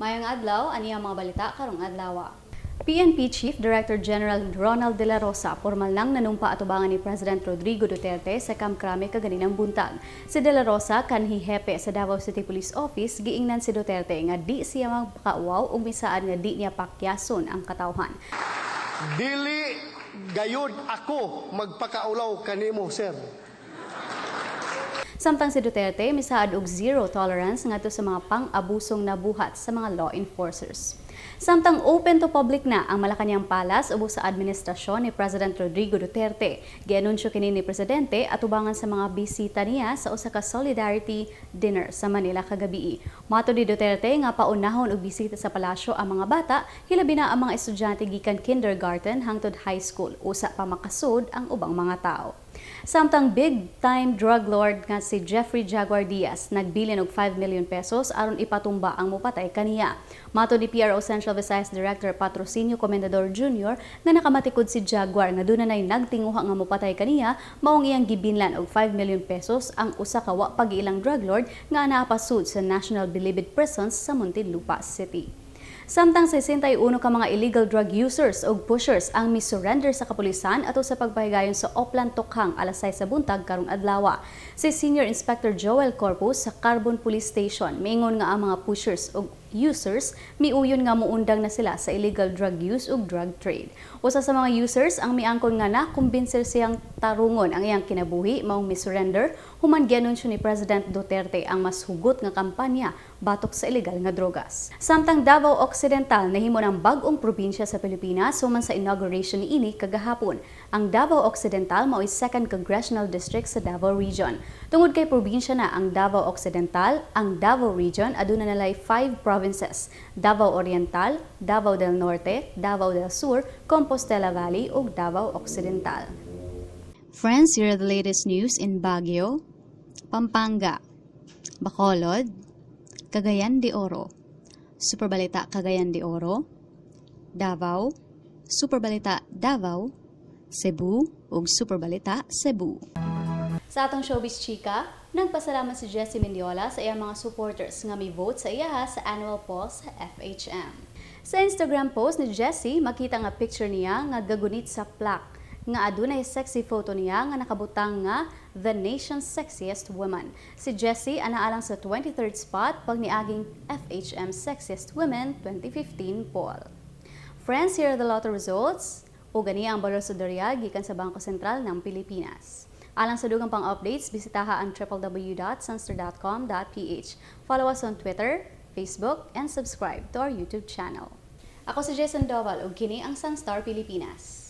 Mayang adlaw ani ang mga balita karong adlaw. PNP Chief Director General Ronald De La Rosa formal nang nanumpa atubangan ni President Rodrigo Duterte sa Kamkrame kaganinang buntag. Si De La Rosa kanhi hepe sa Davao City Police Office giingnan si Duterte nga di siya magpakauaw ug misaan nga di niya pakyason ang katawhan. Dili gayud ako magpakaulaw kanimo, sir. Samtang si Duterte misaad og zero tolerance ngadto sa mga pang-abusong nabuhat sa mga law enforcers. Samtang open to public na ang Malacañang Palace ubos sa administrasyon ni President Rodrigo Duterte. Gianunsyo kini ni Presidente at ubangan sa mga bisita niya sa usa ka solidarity dinner sa Manila kagabi. Mato ni Duterte nga paunahon og bisita sa palasyo ang mga bata, hilabi na ang mga estudyante gikan kindergarten hangtod high school usa pa makasud ang ubang mga tao. Samtang big-time drug lord nga si Jeffrey Jaguar Diaz nagbilin og 5 million pesos aron ipatumba ang mupatay kaniya. Mato ni PRO Central Visayas Director Patrocinio Comendador Jr. nga nakamatikod si Jaguar nga dunay nagtinguha nga mupatay kaniya maong iyang gibinlan og 5 million pesos ang usa ka wa pagiilang drug lord nga naapasud sa National Bilibid Prisons sa Muntinlupa City. Samtang 61 ka mga illegal drug users o pushers ang misurrender sa kapulisan ato sa pagpahigayon sa Oplan Tokhang alas 6 sa buntag karong adlaw. Si Senior Inspector Joel Corpus sa Carbon Police Station miingon nga ang mga pushers o users miuyon nga muundang na sila sa illegal drug use ug drug trade. Usa sa mga users ang miangkon nga na kumbinser siyang tarungon ang iyang kinabuhi maong misurrender human gianunsyo ni President Duterte ang mas hugot nga kampanya batok sa illegal nga drogas. Samtang Davao Occidental nahimo ng bag-ong probinsya sa Pilipinas human sa inauguration ni ini kagahapon. Ang Davao Occidental mao'y second congressional district sa Davao Region. Tungod kay probinsya na ang Davao Occidental, ang Davao Region aduna nalay five provinces: Davao Oriental, Davao del Norte, Davao del Sur, Compostela Valley ug Davao Occidental. Friends, here are the latest news in Baguio, Pampanga, Bacolod, Cagayan de Oro, Superbalita Cagayan de Oro, Davao, Superbalita Davao, Cebu ug Superbalita Cebu. Sa atong showbiz chika, nagpasalamat si Jessie Mendiola sa iyang mga supporters nga may vote sa iyaha sa annual poll sa FHM. Sa Instagram post ni Jessie, makita nga picture niya nga gagunit sa plaque nga adunay sexy photo niya nga nakabutang nga The Nation's Sexiest Woman. Si Jessie anaalang sa 23rd spot pag niaging FHM Sexiest Women 2015 poll. Friends, here are the lotto results. O gani ang Barosodorya gikan sa Bangko Sentral ng Pilipinas. Alang sa dugang pang updates, bisitaha ang www.sunster.com.ph. Follow us on Twitter, Facebook, and subscribe to our YouTube channel. Ako si Jason Doval ug kini ang Sunstar Pilipinas.